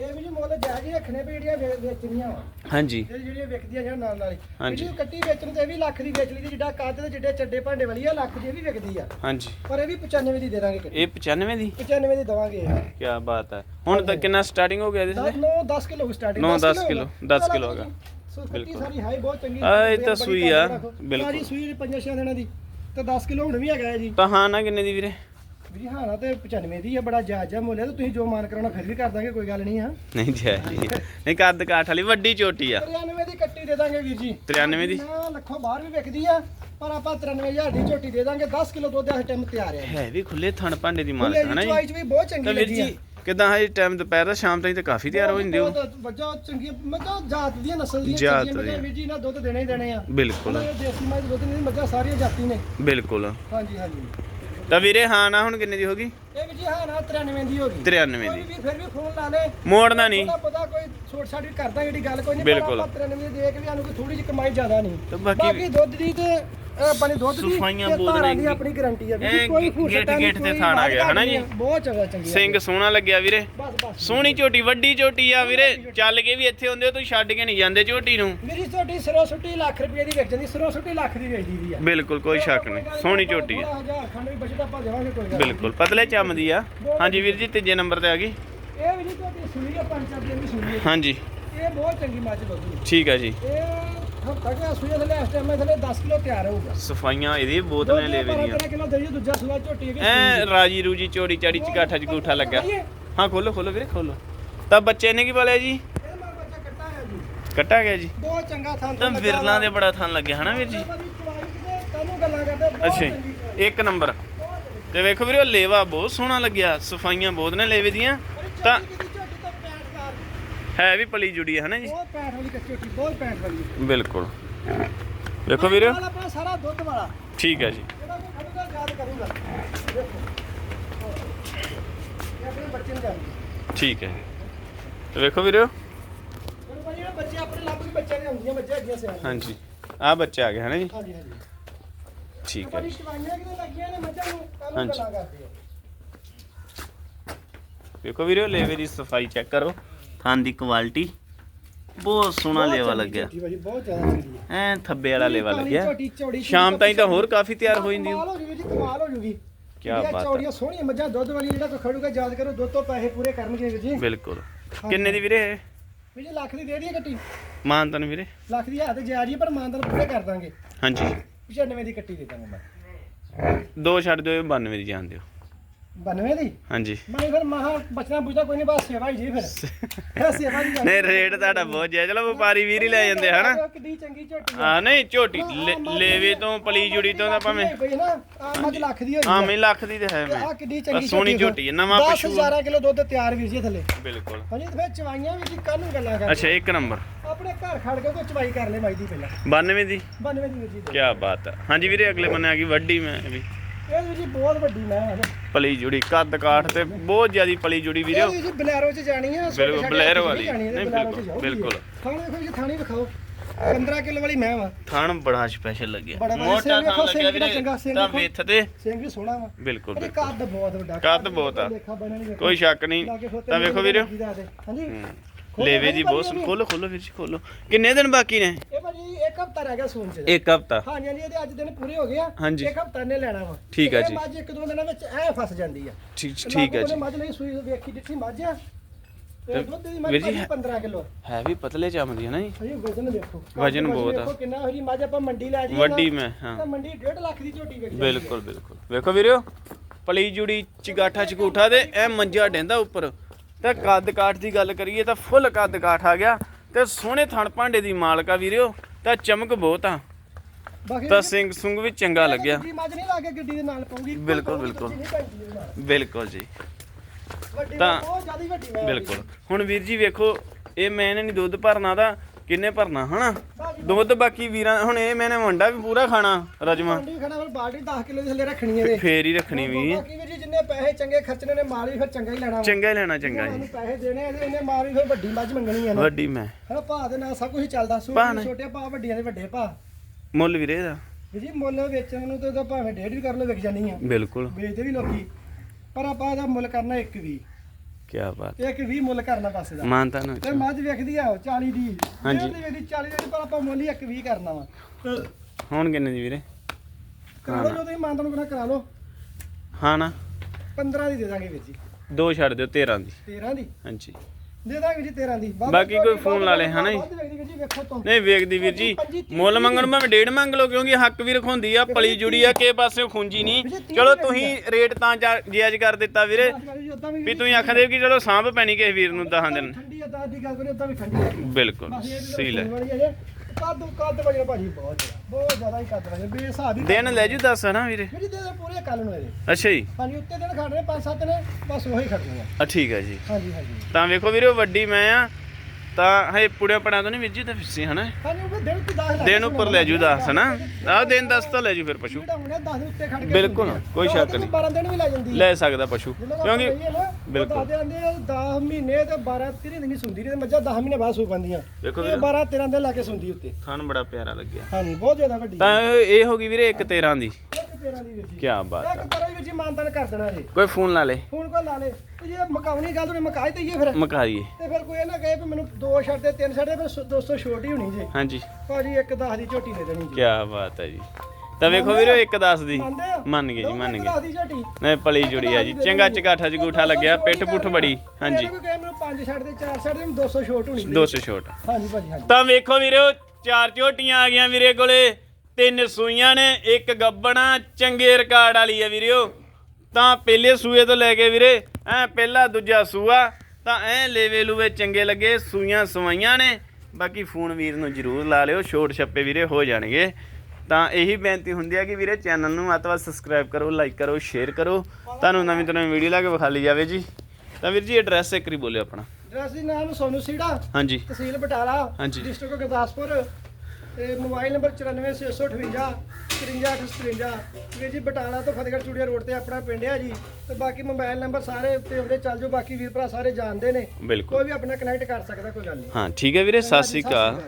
ਇਹ ਵੀ ਜੀ ਮੁੱਲ ਜਾਇਜ਼ ਹੀ ਰੱਖਣੇ ਪਈ ਜਿਹੜੀਆਂ ਵੇ- ਵੇਚਣੀਆਂ ਵਾ। ਹਾਂਜੀ। ਇਹ ਜਿਹੜੀਆਂ ਵਿਕਦੀਆਂ ਜਾਂ ਨਾਲ ਨਾਲ ਹੀ। ਹਾਂਜੀ। ਜਿਹੜੀ ਕੱਟੀ ਵੇਚਣ ਤੇ ਇਹ ਵੀ ਲੱਖ ਦੀ ਵੇਚ ਲਈ ਦੀ ਜਿੱਡਾ ਕੱਦ ਤੇ ਜਿੱਡੇ ਚੱਡੇ ਭਾਂਡੇ ਵਾਲੀ ਆ ਲੱਖ ਦੀ ਇਹ ਵੀ ਵਿਕਦੀ ਆ। ਹਾਂਜੀ। ਪਰ ਇਹ ਵੀ 95 ਦੀ ਦੇ ਦਾਂਗੇ ਕੱਟੀ। ਇਹ 95 ਦੀ? 95 ਦੀ ਦਵਾਂਗੇ ਕੀ ਬਾਤ ਹੈ ਹੁਣ ਤਾਂ ਕਿੰਨਾ ਸਟਾਰਟਿੰਗ ਹੋ ਗਿਆ ਇਹਦੇ 10 9 10 ਕਿਲੋ ਸਟਾਰਟਿੰਗ ਨੌ, ਦਸ ਕਿਲੋ, ਦਸ ਕਿਲੋ ਹੈਗਾ। ਸੋ ਕੱਟੀ। ਸਾਰੀ ਹਾਈ ਬਹੁਤ ਚੰਗੀ ਆ, ਇਹ ਤਾਂ ਸੂਈ ਆ। ਬਿਲਕੁਲ। ਸਾਰੀ ਸੂਈ ਜਿਹੜੀ ਪੰਜਾਂ ਛੇ ਦਿਨਾਂ ਦੀ ਤੇ 10 ਕਿਲੋ ਹੁਣ ਵੀ ਹੈਗਾ ਹੈ ਜੀ। ਤਾਂ ਹਾਂ ਨਾ ਕਿੰਨੇ ਦੀ ਵੀਰੇ? ਵੀ ਹਾਂ ਨਾ ਤੇ 95 ਦੀ ਆ ਬੜਾ ਜਾਇਜ਼ ਆ ਮੁੱਲ ਤੇ ਤੁਸੀਂ ਜੋ ਮਾਨ ਕਰਾਉਣਾ ਫਿਰ ਵੀ ਕਰ ਦਾਂਗੇ ਕੋਈ ਗੱਲ ਨਹੀਂ ਆ। ਨਹੀਂ ਜੈ ਜੀ ਨਹੀਂ ਕੱਦ ਕਾਠ ਵਾਲੀ ਵੱਡੀ ਚੋਟੀ ਆ। 93 ਦੀ ਕੱਟੀ ਦੇ ਦਾਂਗੇ ਵੀਰ ਜੀ। 93 ਦੀ? ਨਾ ਲੱਖੋਂ ਬਾਹਰ ਵੀ ਵਿਕਦੀ ਆ ਪਰ ਆਪਾਂ 93000 ਦੀ ਝੋਟੀ ਦੇ ਦਾਂਗੇ 10 ਕਿਲੋ ਦੁੱਧ ਇਸ ਟਾਈਮ ਤਿਆਰ ਹੈ ਹੈ ਵੀ ਖੁੱਲੇ ਥਣ ਭਾਂਡੇ ਦੀ ਮਾਲਕ ਮੁੱਲੇ ਹੈ ਨਾ ਜੀ। ਵੀ ਬਹੁਤ ਚੰਗੀ ਵੀਰ ਲੱਗੀ ਆ। ਜੀ ਕਿਦਾਂ ਹੈ ਟਾਈਮ ਦੁਪਹਿਰ ਦਾ ਸ਼ਾਮ ਤਾਈਂ ਤਾਂ ਕਾਫੀ ਤਿਆਰ ਹੋ ਜਾਂਦੇ ਹੋ? ਵੱਜਾ ਚੰਗੀ ਮੱਝਾਂ ਜਾਤ ਦੀਆਂ ਨਸਲ ਦੀਆਂ ਜਾਤ ਚੰਗੀਆਂ ਦੀਆਂ। ਵੀਰ ਜੀ ਨਾਲ ਦੁੱਧ ਦੇਣੇ ਹੀ ਦੇਣੇ ਆ। ਬਿਲਕੁਲ। ਉਹਨਾਂ ਦੇ ਦੇਸੀ ਮੱਝ ਦੁੱਧ ਨਹੀਂ ਮੱਝਾਂ ਸਾਰੀਆਂ ਜਾਤੀ ਨੇ। ਬਿਲਕੁਲ। ਹਾਂਜੀ ਹਾਂਜੀ। ਤਾਂ ਵੀਰੇ ਹਾਂ ਨਾ ਹੁਣ ਕਿੰਨੇ ਦੀ ਹੋ ਗਈ? ਇਹ ਵੀ ਜੀ ਹਾਂ ਨਾ 93 ਦੀ ਹੋ ਗਈ। 93 ਕੋਈ ਦੀ ਵੀ ਫਿਰ ਵੀ ਫੋਨ ਲਾ ਲੇ। ਮੋੜਨਾ ਨਹੀਂ। ਉਹਦਾ ਪਤਾ ਕੋਈ ਛੋਟ ਛਾਟ ਵੀ ਕਰਦਾ ਜਿਹੜੀ ਗੱਲ ਕੋਈ ਨਹੀਂ ਬਿਲਕੁਲ। ਆਪਾਂ 93 ਦੀ ਦੇ ਕੇ ਵੀ ਸਾਨੂੰ ਕੋਈ ਥੋੜੀ ਜਿਹੀ ਕਮਾਈ ਜ਼ਿਆਦਾ ਨਹੀਂ। ਤੇ ਬਾਕੀ- ਬਾਕੀ ਦੁੱਧ ਦੀ ਤੇ ਇਹ ਆਪਣੀ ਦੁੱਧ ਦੀ ਸਫਾਈਆਂ ਨੇ। ਦੀ ਆਪਣੀ ਗਾਰੰਟੀ ਆ ਵੀ ਕੋਈ ਗੇਟ- ਗੇਟ ਤੇ ਥਾਣ ਆ ਗਿਆ, ਹਨਾ ਜੀ? ਬਹੁਤ ਚੰਗਾ ਚੰਗੀ। ਸਿੰਘ ਸੋਹਣਾ ਲੱਗਿਆ ਵੀਰੇ। ਸੋਹਣੀ ਝੋਟੀ ਵੱਡੀ ਝੋਟੀ ਆ ਵੀਰੇ। ਚੱਲ ਕੇ ਵੀ ਇੱਥੇ ਹੁੰਦੇ ਤੁਸੀਂ ਛੱਡ ਕੇ ਨਹੀਂ ਜਾਂਦੇ ਝੋਟੀ ਨੂੰ। ਮੇਰੀ ਝੋਟੀ ਸਰੋਂ ਸੁੱਟੀ ਲੱਖ ਰੁਪਏ ਦੀ ਵਿਕ ਜਾਂਦੀ ਸਰੋਂ ਸੁੱਟੀ ਲੱਖ ਦੀ ਵੇਚਦੀ ਦੀ ਆ। ਬਿਲਕੁਲ ਕੋਈ ਸ਼ੱਕ ਨਹੀਂ। ਸੋਹਣੀ ਝੋਟੀ ਆ। ਬਿਲਕੁਲ ਪਤਲੇ ਚੰਮ ਦੀ ਆ ਹਾਂਜੀ ਵੀਰ ਜੀ ਤੀਜੇ ਨੰਬਰ ਤੇ ਆ ਗਈ। ਇਹ ਵੀ ਨਹੀਂ ਝੋਟੀ ਸੂਈ ਆ ਪੰਜ ਚਾਰ ਦਿਨ ਦੀ ਆ। ਹਾਂਜੀ। ਇਹ ਬਹੁਤ ਚੰਗੀ ਮੱਝ ਦੁੱਧ ਦੀ ਠੀਕ ਆ ਜੀ। ਇਹ ਹਫਤਾ ਕਿ ਸੂਈ ਥਲੇ ਇਸ ਟਾਈਮ ਥਲੇ 10 ਕਿਲੋ ਤਿਆਰ ਹੋਊਗਾ। ਸਫਾਈਆਂ ਇਹਦੀ ਬਹੁਤ ਨੇ ਲੈਵੇ ਦੀਆਂ। 12 ਕਿਲੋ ਦਈਏ ਦੂਜਾ ਸੂਆ ਝੋਟੀ ਹੈਗੀ ਐ ਰਾਜੀ ਰੂਜੀ ਚੋੜੀ ਚਾੜੀ ਚਗਾਠਾ ਚ ਗੂਠਾ ਲੱਗਾ। ਹਾਂ ਖੋਲੋ ਖੋਲੋ ਵੀਰੇ ਖੋਲੋ। ਤਾਂ ਬੱਚੇ ਨੇ ਕੀ ਬੋਲਿਆ ਜੀ? ਕੱਟਾ ਗਿਆ ਜੀ? ਬਹੁਤ ਚੰਗਾ ਥਾਂ ਤਾਂ ਵਿਰਲਾਂ ਦੇ ਬੜਾ ਥਣ ਲੱਗਿਆ ਹਨਾ ਵੀਰ ਜੀ? ਅੱਛਾ ਇੱਕ ਨੰਬਰ। ਤੇ ਵੇਖੋ ਵੀਰੇ ਉਹ ਲੇਵਾ ਬਹੁਤ ਸੋਹਣਾ ਲੱਗਿਆ ਸਫਾਈਆਂ ਬਹੁਤ ਨੇ ਲੇਵੇ ਦੀਆਂ। ਤਾਂ ਝੋਟੀ ਤੋਂ 65 ਸਾਲ ਹੈ ਵੀ ਪਲੀ ਜੁੜੀ ਹੈ ਹਨਾ ਜੀ? ਬਹੁਤ ਪੈਂਟ ਵਾਲੀ ਝੋਟੀ ਬਹੁਤ ਪੈਂਟ ਵਾਲੀ। ਬਿਲਕੁਲ। ਵੇਖੋ ਵੀਰੇ। ਨਾਲ ਆਪਣਾ ਸਾਰਾ ਦੁੱਧ ਵਾਲਾ। ਠੀਕ ਹੈ ਜੀ। ਜਿਹੜਾ ਕੋਈ ਖੜੂਗਾ ਯਾਦ ਕਰੂਗਾ। ਦੇਖੋ। ਇਹ ਆਪਣੇ ਬੱਚੇ ਨੂੰ ਜਾਂਦੀ ਠੀਕ ਹੈ। ਤੇ ਵੇਖੋ ਵੀਰੇ। ਹੁਣ ਭਾਜੀ ਜਿਹੜੇ ਬੱਚੇ ਆਪਣੇ ਲੱਭ ਕੇ ਬੱਚਿਆਂ ਦੀਆਂ ਹੁੰਦੀਆਂ ਬੱਚੇ ਅੱਗੇ ਸਿਆਣੇ। ਹਾਂਜੀ। ਆ ਬੱਚਾ ਆ ਗਿਆ ਹਨਾ ਜੀ? ਹਾਂਜੀ ਹਾਂਜੀ। ਠੀਕ ਹੈ। ਭਾਜੀ ਸ਼ਿਵਾਨੀਆਂ ਕਿਤੇ ਲੱਗੀਆਂ ਨੇ ਮੱਝਾਂ ਨੂੰ ਕਾਨੂੰ ਹਾਂਜੀ। ਗੱਲਾਂ ਕਰਦੇ ਆ। ਵੇਖੋ ਵੀਰੇ ਲੇਵੇ ਦੀ ਸਫ਼ਾਈ ਚੈੱਕ ਕਰੋ। ਥਾਂ ਦੀ ਕੁਆਲਿਟੀ ਬਹੁਤ ਸੋਹਣਾ ਲੇਵਾ ਲੱਗਿਆ। ਝੋਟੀ ਭਾਜੀ ਬਹੁਤ ਜ਼ਿਆਦਾ ਚੰਗੀ ਹੈ। ਐ ਥੱਬੇ ਵਾਲਾ ਲੇਵਾ ਲੱਗਿਆ। ਝੋਟੀ, ਸ਼ਾਮ ਤਾਈਂ ਤਾਂ ਹੋਰ ਕਾਫੀ ਤਿਆਰ ਹੋ ਜਾਂਦੀ ਕਮਾਲ ਹੋ। ਜੂਗੀ ਜੀ ਕਮਾਲ ਹੋ ਜੂਗੀ। ਜਿਹੜੀਆਂ ਬਾਤ ਹੈ। ਚੌੜੀਆਂ ਸੋਹਣੀਆਂ ਮੱਝਾਂ ਦੁੱਧ ਵਾਲੀ ਜਿਹੜਾ ਕੋਈ ਖੜੂਗਾ ਯਾਦ ਕਰੋ ਦੁੱਧ ਤੋਂ ਪੈਸੇ ਪੂਰੇ ਕਰਨਗੇ ਵੀਰ ਜੀ। ਬਿਲਕੁਲ। ਕਿੰਨੇ ਦੀ ਵੀਰੇ ਇਹ? ਜੀ ਲੱਖ ਦੀ ਦੇ ਦਈਏ ਕੱਟੀ ਮਾਨਤਨ ਵੀਰੇ। ਲੱਖ ਦੀ ਹੈ ਤੇ ਜਾਰੀ ਪਰ ਮਾਨਦਨ ਪੂਰੇ ਕਰ ਦਾਂਗੇ। ਹਾਂਜੀ। 95 ਦੀ ਕੱਟੀ ਦੇ ਦਾਂਗੇ ਮੈਂ। ਦੋ ਛੱਡ ਦਿਓ 92 ਦੀ ਜਾਣ ਦਿਓ। 92 ਦੀ? ਹਾਂਜੀ। ਮੈਂ ਫਿਰ ਮਹਾ ਬਚਣਾ ਬੁਝਣਾ ਕੋਈ ਨਹੀਂ ਬਸ ਸੇਵਾ ਹੀ ਜੀ ਫਿਰ। ਸੇਵਾ ਦੀ ਨਹੀਂ ਰੇਟ ਤੁਹਾਡਾ ਬਹੁਤ ਜਿਆ। ਚਲੋ ਵਪਾਰੀ ਵੀਰ ਹੀ ਲੈ ਜਾਂਦੇ ਹਨਾ? ਕਿੱਡੀ ਚੰਗੀ ਝੋਟੀ ਆ। ਨਹੀਂ ਝੋਟੀ ਲੇਵੇ ਤੋਂ ਪਲੀ ਜੁੜੀ ਤੋਂ ਤਾਂ ਭਾਵੇਂ ਨਾ ਆ ਮੱਝ ਲੱਖ ਦੀ ਹੋਈ ਹਾਂ ਮੈਂ ਲੱਖ ਦੀ ਤੇ ਹੈ ਆ ਮੈਂ ਕਿੱਡੀ ਬਸ ਚੰਗੀ ਸੋਹਣੀ ਝੋਟੀ ਹੈ ਨਵਾਂ ਪਸ਼ੂ 10000 ਕਿਲੋ ਦੁੱਧ ਤਿਆਰ ਵੀਰ ਜੀ ਥੱਲੇ। ਬਿਲਕੁਲ। ਹਾਂਜੀ ਤੇ ਫਿਰ ਚਵਾਈਆਂ ਵੀ ਜੀ ਕਾਹਨੂੰ ਗੱਲਾਂ ਕਰ ਅੱਛਾ ਇੱਕ ਨੰਬਰ। ਆਪਣੇ ਘਰ ਖੜ ਕੇ ਕੋਈ ਚਵਾਈ ਕਰ ਲੈ ਮਾਈ ਦੀ ਪਹਿਲਾਂ। 92 ਦੀ? 92 ਦੀ ਵੀਰ ਜੀ। ਕੀ ਬਾਤ ਹੈ ਹਾਂਜੀ ਵੀਰੇ ਅਗਲੇ ਬੰਨੇ ਆ ਗਈ ਵੱਡੀ ਮੈਂ ਵੀ। ਇਹ ਵੀਰ ਜੀ ਬਹੁਤ ਵੱਡੀ ਮੈਂ ਹੈ ਨਾ ਪਲੀ ਜੁੜੀ ਕੱਦ ਕਾਠ ਤੇ ਬਹੁਤ ਜ਼ਿਆਦੀ ਪਲੀ ਜੁੜੀ ਵੀਰੇ ਇਹ ਵੀਰ ਜੀ ਬਲੈਰੋ ਚ ਜਾਣੀ ਆ ਬਿਲਕੁਲ, ਬਲੈਰੋ ਵਾਲੀ। ਨਹੀਂ, ਬਿਲਕੁਲ। ਬਿਲਕੁਲ। ਖਾਣੇ ਜੀ ਥਾਣੀ ਵਿਖਾਓ 15 ਕਿਲੋ ਵਾਲੀ ਮੈਂ ਵਾ ਥਣ ਬੜਾ ਸਪੈਸ਼ਲ ਲੱਗਿਆ ਮੋਟਾ ਥਣ ਲੱਗਿਆ ਵੀਰੇ ਤਾਂ। ਵਿੱਥ ਤੇ ਸਿੰਘ ਵੀ ਸੋਹਣਾ ਵਾ ਬਿਲਕੁਲ ਕੱਦ ਬਹੁਤ ਵੱਡਾ ਕੱਦ ਬਹੁਤ ਆ। ਕੋਈ ਸ਼ੱਕ ਨਹੀਂ ਤਾਂ ਵੇਖੋ ਵੀਰੇ। ਹਾਂਜੀ। ਲੇਵੇ ਦੀ ਬਹੁਤ ਸੋਹਣੀ- ਖੋਲੋ ਖੋਲੋ ਵੀਰ ਜੀ ਖੋਲੋ। ਕਿੰਨੇ ਦਿਨ ਬਾਕੀ ਨੇ? ਇਹ ਭਾਜੀ ਇੱਕ ਹਫਤਾ ਰਹਿ ਗਿਆ ਸੂਣ ਚ। ਇੱਕ ਹਫਤਾ। ਹਾਂਜੀ ਹਾਂਜੀ ਇਹਦੇ ਅੱਜ ਦਿਨ ਪੂਰੇ ਹੋ ਗਏ ਆ। ਹਾਂਜੀ। ਇੱਕ ਹਫਤਾ ਨੇ ਲੈਣਾ ਵਾ। ਠੀਕ ਆ ਇਹ ਜੀ। ਮੱਝ ਇੱਕ ਦੋ ਦਿਨਾਂ ਵਿੱਚ ਐ ਫਸ ਜਾਂਦੀ ਆ। ਠੀਕ ਠੀਕ ਹੈ ਜੀ। ਮੱਝ ਲਈ ਸੂਈ ਵੇਖੀ ਦਿੱਤੀ ਮੱਝ। ਆ ਤੇ ਤੇ ਦੁੱਧ ਦੀ ਮੱਝ ਵੀਰ ਜੀ, ਭਾਜੀ 15 ਕਿਲੋ। ਹੈ ਵੀ ਪਤਲੇ ਚਮ ਦੀ ਹੈ ਨਾ ਜੀ। ਹਾਂਜੀ ਵਜ਼ਨ ਦੇਖੋ ਵਜ਼ਨ ਬਹੁਤ ਆ। ਦੇਖੋ ਕਿੰਨਾ ਹੋਈ ਮੱਝ ਆਪਾਂ ਮੰਡੀ ਲੈ ਜਾਈਏ ਵੱਡੀ ਨਾ, ਮੈਂ ਹਾਂ। ਤਾਂ ਮੰਡੀ 1.5 ਲੱਖ ਦੀ ਝੋਟੀ ਆ। ਬਿਲਕੁਲ ਬਿਲਕੁਲ। ਵੇਖੋ ਵੀਰਿਓ ਪਲੀ ਜੁੜੀ ਚਗਾਠਾ ਚਗੂਠਾ ਦੇ ਇਹ ਮੰਜਾ ਡੈਂਦਾ ਉੱਪਰ। ਤੇ ਕੱਦ ਕਾਠ ਦੀ ਗੱਲ ਕਰੀਏ ਤਾਂ ਫੁੱਲ ਕੱਦ ਕਾਠ ਆ ਗਿਆ ਤੇ ਸੋਹਣੇ ਥਣ ਭਾਂਡੇ ਦੀ ਮਾਲਕਾ ਵੀਰਿਓ ਤਾਂ ਚਮਕ ਬਹੁਤ ਆ। ਤਾਂ ਸਿੰਘ ਸੁੰਗ ਵੀ ਚੰਗਾ ਲੱਗਿਆ। ਜੀ ਮੱਝ ਨਹੀਂ ਲਾ ਕੇ ਗੱਡੀ ਦੇ ਨਾਲ ਪਾਉਗੀ ਬਿਲਕੁਲ, ਬਿਲਕੁਲ। ਬਿਲਕੁਲ ਜੀ। ਤਾਂ- ਮੈਂ ਮੈਂ ਬਿਲਕੁਲ। ਹੁਣ ਵੀਰ ਜੀ ਵੇਖੋ ਇਹ ਮੈਨੇ ਨਹੀਂ ਦੁੱਧ ਭਰਨਾ ਦਾ ਕਿੰਨੇ ਭਰਨਾ ਹਨਾ? ਦੁੱਧ ਬਾਕੀ ਵੀਰਾਂ ਹੁਣ ਇਹ ਮੈਨੇ ਵੰਡਾ ਵੀ ਪੂਰਾ ਖਾਣਾ ਰਜਮਾ। ਮੰਡੀ ਫਿਰ ਬਾਲਟੀ 10 ਕਿਲੋ ਦੀ ਥੱਲੇ ਰੱਖਣੀ ਇਹਦੇ। ਫੇਰ ਹੀ ਰੱਖਣੀ ਵੀ ਜਿੰਨੇ ਪੈਸੇ ਚੰਗੇ ਖਰਚਣੇ ਨੇ ਮਾਲ ਵੀ ਫਿਰ ਚੰਗਾ ਹੀ ਲੈਣਾ ਵਾ। ਚੰਗਾ ਹੀ ਲੈਣਾ ਚੰਗਾ ਜੀ ਪੈਸੇ ਦੇਣੇ ਇਹਦੇ ਇਹਨੇ ਮਾਲ ਵੀ ਫਿਰ ਵੱਡੀ ਮੱਝ ਮੰਗਣੀ ਨਾ। ਵੱਡੀ ਮੈਂ। ਹਾਂ ਭਾਅ ਦੇ ਨਾਲ ਸਭ ਕੁਝ ਚੱਲਦਾ ਭਾਅ ਨੇ। ਛੋਟੇ ਭਾਅ ਵੱਡੀਆਂ ਦੇ ਵੱਡੇ ਭਾਅ ਮੁੱਲ ਵੀਰੇ ਦਾ ਵੀ ਜੀ ਮੁੱਲ ਵੇਚਣ ਨੂੰ ਤੇ ਉਹਦਾ ਭਾਵੇਂ ਡੇਢ ਵੀ ਕਰ ਲੋ ਵਿਕ ਜਾਣੀ ਆ। ਬਿਲਕੁਲ। ਵੇਚਦੇ ਵੀ ਲੋਕੀ। ਪਰ ਆਪਾਂ ਇਹਦਾ ਮੁੱਲ ਕਰਨਾ ਇੱਕ ਵੀ। ਕੀ ਬਾਤ। ਇੱਕ ਵੀ ਮੁੱਲ ਕਰਨਾ ਬਸ ਦਾ ਮਾਨਤਾ ਨੂੰ ਤੇ ਮੱਝ ਵੇਖਦੀ ਆ 40 ਦੀ। ਹਾਂਜੀ। ਦੀ ਵੇਖਦੀ 40 ਦੀ ਪਰ ਆਪਾਂ ਮੁੱਲ ਹੀ ਇੱਕ ਵੀ ਕਰਨਾ ਵਾ। ਹੁਣ ਕਿੰਨੇ ਦੀ ਵੀਰੇ? ਕਰਾ ਲਓ ਜੋ ਤੁਸੀਂ ਮੰਨ ਨੂੰ ਕਰਾ ਲਓ। ਹਾਂ ਨਾ। 15 ਦੀ ਦੇ ਦਾਂਗੇ ਵੀਰ ਜੀ। ਦੋ ਛੱਡ ਦਿਓ 13 ਦੀ। 13 ਦੀ? ਹਾਂਜੀ। ਦੇ ਦਾਂਗੇ ਜੀ 13 ਦੀ। ਬਾਕੀ ਕੋਈ ਫੋਨ ਲਾ ਲੇ, ਹਨਾ ਜੀ? ਨਹੀਂ ਵੇਖਦੀ ਵੀਰ ਜੀ। ਮੁੱਲ ਮੰਗਣ ਭਾਵੇਂ ਡੇਢ ਮੰਗ ਲਓ ਕਿਉਂਕਿ ਹੱਕ ਵੀ ਰਖਾਉਂਦੀ ਆ ਪਲੀ ਜੁੜੀ ਆ ਕਿਸੇ ਪਾਸੇ ਖੁੰਜੀ ਨਹੀਂ। ਚਲੋ ਤੁਸੀਂ ਰੇਟ ਤਾਂ ਜਾਇਜ਼ ਕਰ ਦਿੱਤਾ ਵੀਰੇ ਵੀ ਤੁਸੀਂ ਆਖਦੇ ਕਿ ਚਲੋ ਸਾਂਭ ਪੈਣੀ ਕਿਸੇ ਵੀਰ ਨੂੰ ਦਹਾਂ ਦਿਨ। ਬਿਲਕੁਲ ਸਹੀ ਲੈ। ਕੱਦ ਕੱਦ ਵਜਣਾ ਭਾਜੀ ਬਹੁਤ ਜ਼ਿਆਦਾ ਬਹੁਤ ਜ਼ਿਆਦਾ ਹੀ ਕੱਦ ਵਜਣਾ ਬੇਹਿਸਾਬ ਹੀ ਦਿਨ ਲੈ ਜੂ ਦੱਸ ਨਾ ਵੀਰੇ। ਮੇਰੀ ਦੇ ਦੇ ਪੂਰੇ ਕੱਲ ਨੂੰ ਇਹਦੇ। ਅੱਛਾ ਜੀ। ਹਾਂਜੀ ਉੱਤੇ ਦਿਨ ਖੜ ਰਹੇ ਪੰਜ ਸੱਤ ਨੇ ਬਸ ਉਹੀ ਖੜਨੇ ਆ। ਆ ਠੀਕ ਆ ਜੀ। ਹਾਂਜੀ ਹਾਂਜੀ। ਤਾਂ ਵੇਖੋ ਵੀਰੇ ਉਹ ਵੱਡੀ ਮੈਂ ਆ ਤਾਂ ਹੇ ਪੁੜਿਆ ਪੜਾ ਤੋਂ ਨਹੀਂ ਵੀਰ ਜੀ ਤਾਂ ਫਿੱਸੀ ਹਨਾ। ਹਾਂਜੀ ਉਹ ਦਿਨ ਤੇ 10 ਦਿਨ ਉੱਪਰ ਲੈ ਜੂ ਦੱਸ ਹਨਾ? ਆਹ ਦਿਨ ਦੱਸ ਤਾਂ ਲੈ ਜੂ ਫਿਰ ਪਸ਼ੂ। ਜਿਹੜਾ ਹੁਣੇ 10 ਦੇ ਉੱਤੇ ਖੜ ਕੇ ਬਿਲਕੁਲ। ਕੋਈ ਸ਼ੱਕ ਨਹੀਂ। 12 ਦਿਨ ਵੀ ਲੈ ਜਾਂਦੀ ਲੈ ਸਕਦਾ ਪਸ਼ੂ ਕਿਉਂਕਿ ਬਿਲਕੁਲ। ਬਿਲਕੁਲ। ਦੱਸਦੇ ਆਂਦੇ 10 ਮਹੀਨੇ ਤੇ 12 13 ਦਿਨ ਸੁੰਦੀ ਰਹੀ ਮੱਝਾਂ 10 ਮਹੀਨੇ ਬਾਅਦ ਸੂ ਪੰਦੀਆਂ। ਇਹ ਵੀਰੇ। 12 13 ਦਿਨ ਲਾ ਕੇ ਸੁੰਦੀ ਉੱਤੇ। ਥਣ ਬੜਾ ਪਿਆਰਾ ਲੱਗਿਆ। ਹਾਂਜੀ ਬਹੁਤ ਜ਼ਿਆਦਾ ਵੱਡੀ ਤਾਂ ਇਹ ਹੋ ਗਈ ਵੀਰੇ 1 13 ਦੀ। 13 ਦੀ ਵੀਰ ਜੀ ਕੀ ਬਾਤ ਆ। ਇੱਕ ਤਰ੍ਹਾਂ ਵੀ ਜੀ ਮਾਨਤਾਨ ਕਰ ਦੇਣਾ ਜੀ ਕੋਈ ਫੋਨ ਲਾ ਲੇ। ਹੁਣ ਕੋ ਲਾ ਲੇ। ਤੇ ਜੇ ਮਕਾਉਣੀ ਗੱਲ ਉਹਨੇ ਮਕਾਈ ਤੇ ਇਹ ਫਿਰ। ਮਕਾਈਏ। ਤੇ ਫਿਰ ਕੋਈ ਇਹ ਨਾ ਕਹੇ ਵੀ ਮੈਨੂੰ ਦੋ ਛੱਡ ਦੇ ਤਿੰਨ ਛੱਡ ਦੇ ਫਿਰ 200 ਛੋਟੀ ਹੋਣੀ ਜੀ। ਹਾਂਜੀ। ਭਾਜੀ ਇੱਕ 10 ਦੀ ਝੋਟੀ ਦੇ ਦੇਣੀ ਜੀ। ਕੀ ਬਾਤ ਹੈ ਜੀ। ਤਾਂ ਵੇਖੋ ਵੀਰੇ 1 10 ਦੀ। ਮੰਨ ਗਏ ਜੀ ਮੰਨ ਇੱਕ ਗਏ। 10 ਦੀ ਝੋਟੀ। ਨਹੀਂ ਪਲੀ ਜੁੜੀ ਆ ਜੀ। ਚੰਗਾ ਚਗਾਠਾ ਜਗੂਠਾ ਲੱਗਿਆ ਪਿੱਠ ਪੁੱਠ ਬੜੀ। ਹਾਂਜੀ। ਮੈਨੂੰ ਪੰਜ ਛੱਡ ਦੇ ਚਾਰ ਛੱਡ ਦੇ ਮੈਨੂੰ 200 ਛੋਟ ਹੋਣੀ ਜੀ। 200 ਛੋਟ। ਹਾਂਜੀ ਭਾਜੀ ਹਾਂਜੀ। ਤਾਂ ਵੇਖੋ ਵੀਰੇ ਚਾਰ ਝੋਟੀਆਂ ਆ ਗਈਆਂ ਵੀਰੇ ਕੋਲੇ। ਤਿੰਨ ਸੂਈਆਂ ਨੇ ਇੱਕ ਗੱਬਣਾ ਚੰਗੇ ਰਿਕਾਰਡ ਵਾਲੀ ਆ ਵੀਰਿਓ। ਤਾਂ ਪਹਿਲੇ ਸੂਏ ਤੋਂ ਲੈ ਕੇ ਵੀਰੇ ਐ ਪਹਿਲਾ ਦੂਜਾ ਸੂਆ ਤਾਂ ਐ ਲੇਵੇ ਲੂਵੇ ਚੰਗੇ ਲੱਗੇ ਸੂਈਆਂ ਸਵਾਈਆਂ ਨੇ। ਬਾਕੀ ਫੋਨ ਵੀਰ ਨੂੰ ਜਰੂਰ ਲਾ ਲਿਓ ਛੋਟ ਛੱਪੇ ਵੀਰੇ ਹੋ ਜਾਣਗੇ। ਤਾਂ ਇਹੀ ਬੇਨਤੀ ਹੁੰਦੀ ਆ ਕਿ ਵੀਰੇ ਚੈਨਲ ਨੂੰ ਵੱਧ ਸਬਸਕ੍ਰਾਈਬ ਕਰੋ ਲਾਈਕ ਕਰੋ ਸ਼ੇਅਰ ਕਰੋ। ਤੁਹਾਨੂੰ ਨਵੀਂ ਤੋਂ ਨਵੀਂ ਵੀਡੀਓ ਲਾ ਕੇ ਵਿਖਾ ਲਈ ਜਾਵੇ ਜੀ। ਤਾਂ ਵੀਰ ਜੀ ਐਡਰੈਸ ਇੱਕ ਵਾਰੀ ਬੋਲਿਓ ਆਪਣਾ। ਐਡਰੈਸ ਦੀ ਨਾਮ ਸੋਨੂ ਸੀੜਾ ਹਾਂਜੀ। ਤਹਿਸੀਲ ਬਟਾਲਾ ਹਾਂਜੀ। ਡਿਸਟ੍ਰਿਕਟ ਗੁਰਦਾਸਪੁਰ। ਤੇ ਮੋਬਾਈਲ ਨੰਬਰ 9468 53 ਵੀਰ ਜੀ ਬਟਾਲਾ ਤੋਂ ਫਤਿਹਗੜ੍ਹ ਚੂੜੀਆ ਰੋਡ ਤੇ ਆਪਣਾ ਪਿੰਡ ਆ ਜੀ। ਤੇ ਬਾਕੀ ਮੋਬਾਈਲ ਨੰਬਰ ਸਾਰੇ ਉੱਤੇ ਹੁੰਦੇ ਚੱਲ ਜਾਓ। ਬਾਕੀ ਵੀਰ ਭਰਾ ਸਾਰੇ ਜਾਣਦੇ ਨੇ। ਬਿਲਕੁਲ। ਕੋਈ ਵੀ ਆਪਣਾ ਕਨੈਕਟ ਕਰ ਸਕਦਾ ਕੋਈ ਗੱਲ ਨਹੀਂ। ਹਾਂ ਠੀਕ ਹੈ ਵੀਰੇ ਸਤਿ ਸ਼੍ਰੀ ਅਕਾਲ।